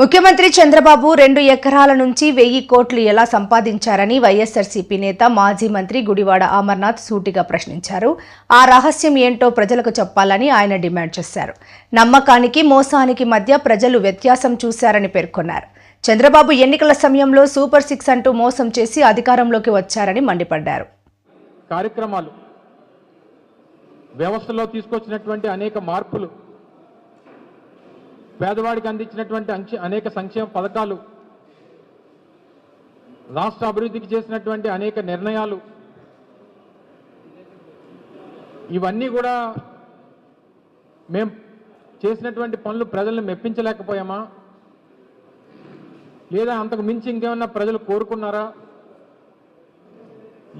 ముఖ్యమంత్రి చంద్రబాబు రెండు ఎకరాల నుంచి వెయ్యి కోట్లు ఎలా సంపాదించారని వైఎస్ఆర్సీపీ నేత మాజీ మంత్రి గుడివాడ అమర్నాథ్ సూటిగా ప్రశ్నించారు. ఆ రహస్యం ఏంటో ప్రజలకు చెప్పాలని ఆయన డిమాండ్ చేశారు. నమ్మకానికి మోసానికి మధ్య ప్రజలు వ్యత్యాసం చూశారని పేర్కొన్నారు. చంద్రబాబు ఎన్నికల సమయంలో సూపర్ సిక్స్ అంటూ మోసం చేసి అధికారంలోకి వచ్చారని మండిపడ్డారు. కార్యక్రమాలు వ్యవస్థలో తీసుకొచ్చినటువంటి అనేక మార్పులు పేదవాడికి అందించినటువంటి అనేక సంక్షేమ పథకాలు రాష్ట్ర అభివృద్ధికి చేసినటువంటి అనేక నిర్ణయాలు ఇవన్నీ కూడా మేము చేసినటువంటి పనులు ప్రజల్ని మెప్పించలేకపోయామా? లేదా అంతకు మించి ఇంకేమన్నా ప్రజలు కోరుకున్నారా?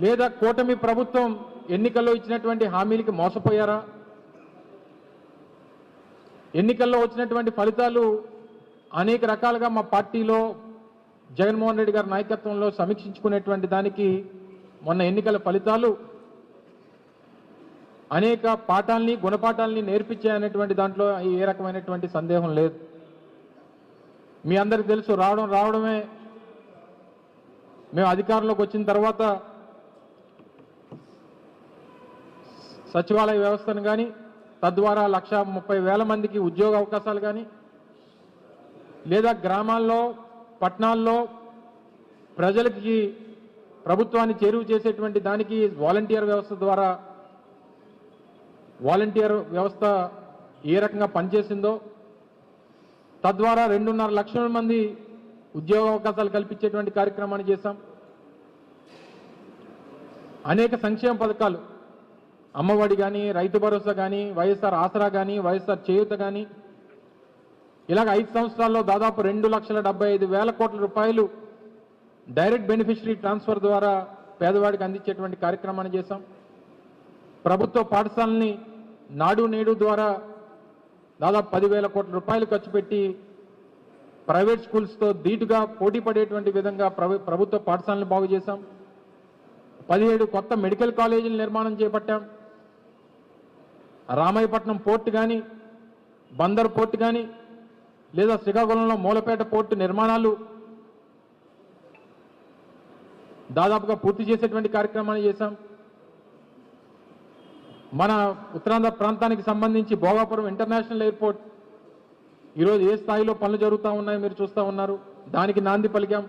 లేదా కూటమి ప్రభుత్వం ఎన్నికల్లో ఇచ్చినటువంటి హామీలకి మోసపోయారా? ఎన్నికల్లో వచ్చినటువంటి ఫలితాలు అనేక రకాలుగా మా పార్టీలో జగన్మోహన్ రెడ్డి గారి నాయకత్వంలో సమీక్షించుకునేటువంటి దానికి మొన్న ఎన్నికల ఫలితాలు అనేక పాఠాలని గుణపాఠాలని నేర్పించాయనేటువంటి దాంట్లో ఏ రకమైనటువంటి సందేహం లేదు. మీ అందరికి తెలుసు రావడం రావడమే మేము అధికారంలోకి వచ్చిన తర్వాత సచివాలయ వ్యవస్థను కానీ తద్వారా లక్ష ముప్పై వేల మందికి ఉద్యోగ అవకాశాలు కానీ లేదా గ్రామాల్లో పట్టణాల్లో ప్రజలకి ప్రభుత్వాన్ని చేరువ చేసేటువంటి దానికి వాలంటీర్ వ్యవస్థ ద్వారా వాలంటీర్ వ్యవస్థ ఏ రకంగా పనిచేసిందో తద్వారా రెండున్నర లక్షల మంది ఉద్యోగ అవకాశాలు కల్పించేటువంటి కార్యక్రమాన్ని చేశాం. అనేక సంక్షేమ పథకాలు అమ్మఒడి కానీ రైతు భరోసా కానీ వైఎస్ఆర్ ఆసరా కానీ వైఎస్ఆర్ చేయూత కానీ ఇలాగ ఐదు సంవత్సరాల్లో దాదాపు రెండు లక్షల డెబ్బై ఐదు వేల కోట్ల రూపాయలు డైరెక్ట్ బెనిఫిషరీ ట్రాన్స్ఫర్ ద్వారా పేదవాడికి అందించేటువంటి కార్యక్రమాన్ని చేశాం. ప్రభుత్వ పాఠశాలని నాడు నేడు ద్వారా దాదాపు పదివేల కోట్ల రూపాయలు ఖర్చు పెట్టి ప్రైవేట్ స్కూల్స్తో ధీటుగా పోటీ పడేటువంటి విధంగా ప్రభుత్వ పాఠశాలను బాగు చేశాం. పదిహేడు కొత్త మెడికల్ కాలేజీల నిర్మాణం చేపట్టాం. రామాయపట్నం పోర్ట్ కానీ బందర్ పోర్ట్ కానీ లేదా శ్రీకాకుళంలో మూలపేట పోర్టు నిర్మాణాలు దాదాపుగా పూర్తి చేసేటువంటి కార్యక్రమాన్ని చేశాం. మన ఉత్తరాంధ్ర ప్రాంతానికి సంబంధించి భోగాపురం ఇంటర్నేషనల్ ఎయిర్పోర్ట్ ఈరోజు ఏ స్థాయిలో పనులు జరుగుతూ ఉన్నాయో మీరు చూస్తూ ఉన్నారు. దానికి నాంది పలికాం.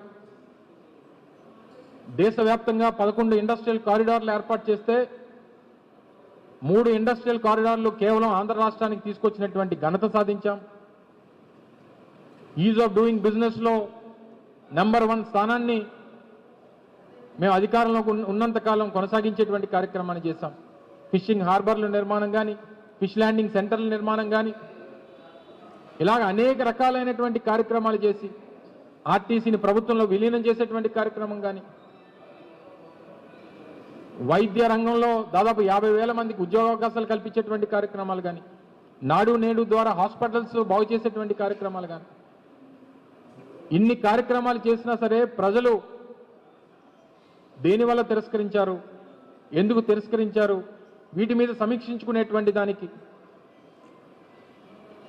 దేశవ్యాప్తంగా పదకొండు ఇండస్ట్రియల్ కారిడార్లు ఏర్పాటు చేస్తే మూడు ఇండస్ట్రియల్ కారిడార్లు కేవలం ఆంధ్ర రాష్ట్రానికి తీసుకొచ్చినటువంటి ఘనత సాధించాం. ఈజ్ ఆఫ్ డూయింగ్ బిజినెస్లో నెంబర్ వన్ స్థానాన్ని మేము అధికారంలో ఉన్నంతకాలం కొనసాగించేటువంటి కార్యక్రమాన్ని చేశాం. ఫిషింగ్ హార్బర్ల నిర్మాణం కానీ ఫిష్ ల్యాండింగ్ సెంటర్ల నిర్మాణం కానీ ఇలాగ అనేక రకాలైనటువంటి కార్యక్రమాలు చేసి ఆర్టీసీని ప్రభుత్వంలో విలీనం చేసేటువంటి కార్యక్రమం కానీ వైద్య రంగంలో దాదాపు యాభై వేల మందికి ఉద్యోగావకాశాలు కల్పించేటువంటి కార్యక్రమాలు కానీ నాడు నేడు ద్వారా హాస్పిటల్స్ బాగు చేసేటువంటి కార్యక్రమాలు కానీ ఇన్ని కార్యక్రమాలు చేసినా సరే ప్రజలు దేనివల్ల తిరస్కరించారు ఎందుకు తిరస్కరించారు వీటి మీద సమీక్షించుకునేటువంటి దానికి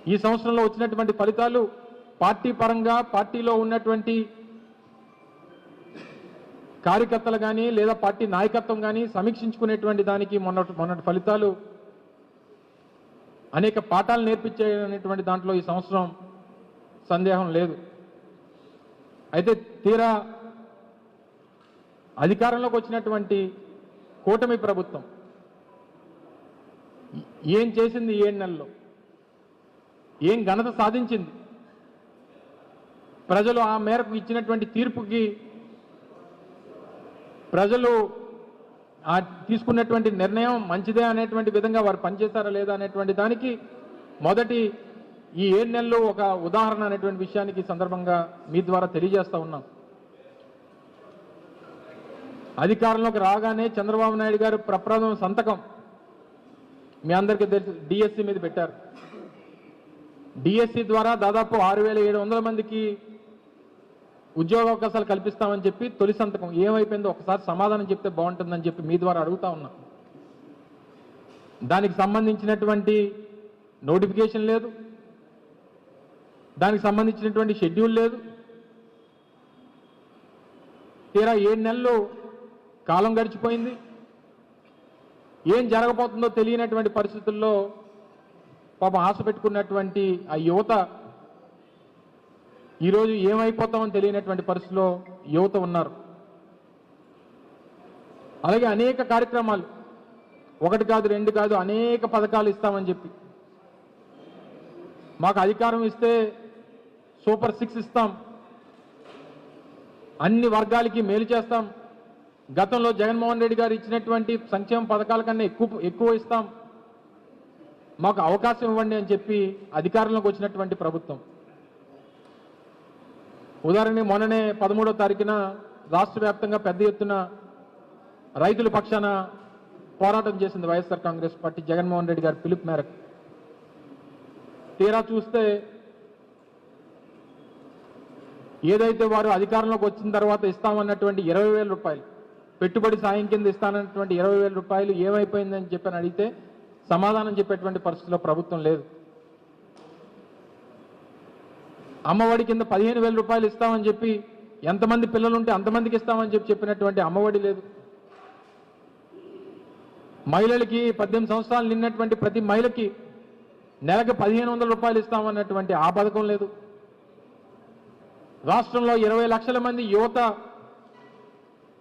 ఈ సంవత్సరంలో వచ్చినటువంటి ఫలితాలు పార్టీ పరంగా పార్టీలో ఉన్నటువంటి కార్యకర్తలు కానీ లేదా పార్టీ నాయకత్వం కానీ సమీక్షించుకునేటువంటి దానికి మొన్నటి మొన్నటి ఫలితాలు అనేక పాఠాలు నేర్పించేటువంటి దాంట్లో ఈ సంవత్సరం సందేహం లేదు. అయితే తీరా అధికారంలోకి వచ్చినటువంటి కూటమి ప్రభుత్వం ఏం చేసింది ఏడు నెలల్లో? ఏం ఘనత సాధించింది? ప్రజలు ఆ మేరకు ఇచ్చినటువంటి తీర్పుకి ప్రజలు తీసుకున్నటువంటి నిర్ణయం మంచిదే అనేటువంటి విధంగా వారు పనిచేశారా లేదా అనేటువంటి దానికి మొదటి ఈ ఏడు నెలలు ఒక ఉదాహరణ అనేటువంటి విషయానికి సందర్భంగా మీ ద్వారా తెలియజేస్తా ఉన్నాం. అధికారంలోకి రాగానే చంద్రబాబు నాయుడు గారు ప్రప్రథమ సంతకం మీ అందరికీ తెలుసు డిఎస్సి మీద పెట్టారు. డిఎస్సి ద్వారా దాదాపు ఆరు వేల ఏడు వందల మందికి ఉద్యోగ అవకాశాలు కల్పిస్తామని చెప్పి తొలి సంతకం ఏమైపోయిందో ఒకసారి సమాధానం చెప్తే బాగుంటుందని చెప్పి మీ ద్వారా అడుగుతా ఉన్నా. దానికి సంబంధించినటువంటి నోటిఫికేషన్ లేదు. దానికి సంబంధించినటువంటి షెడ్యూల్ లేదు. తీరా ఏడు నెలలు కాలం గడిచిపోయింది. ఏం జరగబోతుందో తెలియనటువంటి పరిస్థితుల్లో పాపం ఆశ పెట్టుకున్నటువంటి ఆ యువత ఈరోజు ఏమైపోతామని తెలియనటువంటి పరిస్థితిలో యువత ఉన్నారు. అలాగే అనేక కార్యక్రమాలు ఒకటి కాదు రెండు కాదు అనేక పథకాలు ఇస్తామని చెప్పి. మాకు అధికారం ఇస్తే సూపర్ సిక్స్ ఇస్తాం. అన్ని వర్గాలకి మేలు చేస్తాం. గతంలో జగన్మోహన్ రెడ్డి గారు ఇచ్చినటువంటి సంక్షేమ పథకాల కన్నా ఎక్కువ ఎక్కువ ఇస్తాం. మాకు అవకాశం ఇవ్వండి అని చెప్పి అధికారంలోకి వచ్చినటువంటి ప్రభుత్వం. ఉదాహరణ మొన్ననే పదమూడో తారీఖున రాష్ట్ర వ్యాప్తంగా పెద్ద ఎత్తున రైతుల పక్షాన పోరాటం చేసింది వైఎస్ఆర్ కాంగ్రెస్ పార్టీ జగన్మోహన్ రెడ్డి గారి పిలుపు మేరకు. తీరా చూస్తే ఏదైతే వారు అధికారంలోకి వచ్చిన తర్వాత ఇస్తామన్నటువంటి ఇరవై వేల రూపాయలు పెట్టుబడి సాయం కింద ఇస్తానన్నటువంటి ఇరవై వేల రూపాయలు ఏమైపోయిందని చెప్పని అడిగితే సమాధానం చెప్పేటువంటి పరిస్థితిలో ప్రభుత్వం లేదు. అమ్మఒడి కింద పదిహేను వేల రూపాయలు ఇస్తామని చెప్పి ఎంతమంది పిల్లలు ఉంటే అంతమందికి ఇస్తామని చెప్పి చెప్పినటువంటి అమ్మఒడి లేదు. మహిళలకి పద్దెనిమిది సంవత్సరాలు నిన్నటువంటి ప్రతి మహిళకి నెలకు పదిహేను వందల రూపాయలు ఇస్తామన్నటువంటి ఆ పథకం లేదు. రాష్ట్రంలో ఇరవై లక్షల మంది యువత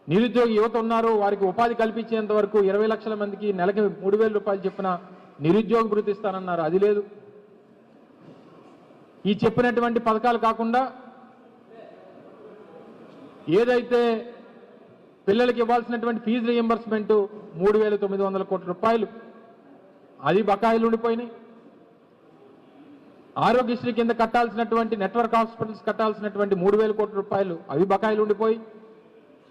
నిరుద్యోగ యువత ఉన్నారు. వారికి ఉపాధి కల్పించేంత వరకు ఇరవై లక్షల మందికి నెలకి మూడు వేల రూపాయలు చెప్పిన నిరుద్యోగ భృతి ఇస్తానన్నారు అది లేదు. ఈ చెప్పినటువంటి పథకాలు కాకుండా ఏదైతే పిల్లలకి ఇవ్వాల్సినటువంటి ఫీజు రియంబర్స్మెంట్ మూడు వేల తొమ్మిది వందల కోట్ల రూపాయలు అది బకాయిలు ఉండిపోయినాయి. ఆరోగ్యశ్రీ కింద కట్టాల్సినటువంటి నెట్వర్క్ హాస్పిటల్స్ కట్టాల్సినటువంటి మూడు వేల కోట్ల రూపాయలు అవి బకాయిలు ఉండిపోయి.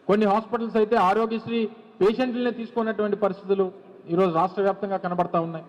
కొన్ని హాస్పిటల్స్ అయితే ఆరోగ్యశ్రీ పేషెంట్లనే తీసుకున్నటువంటి పరిస్థితులు ఈరోజు రాష్ట్ర వ్యాప్తంగా కనబడతా ఉన్నాయి.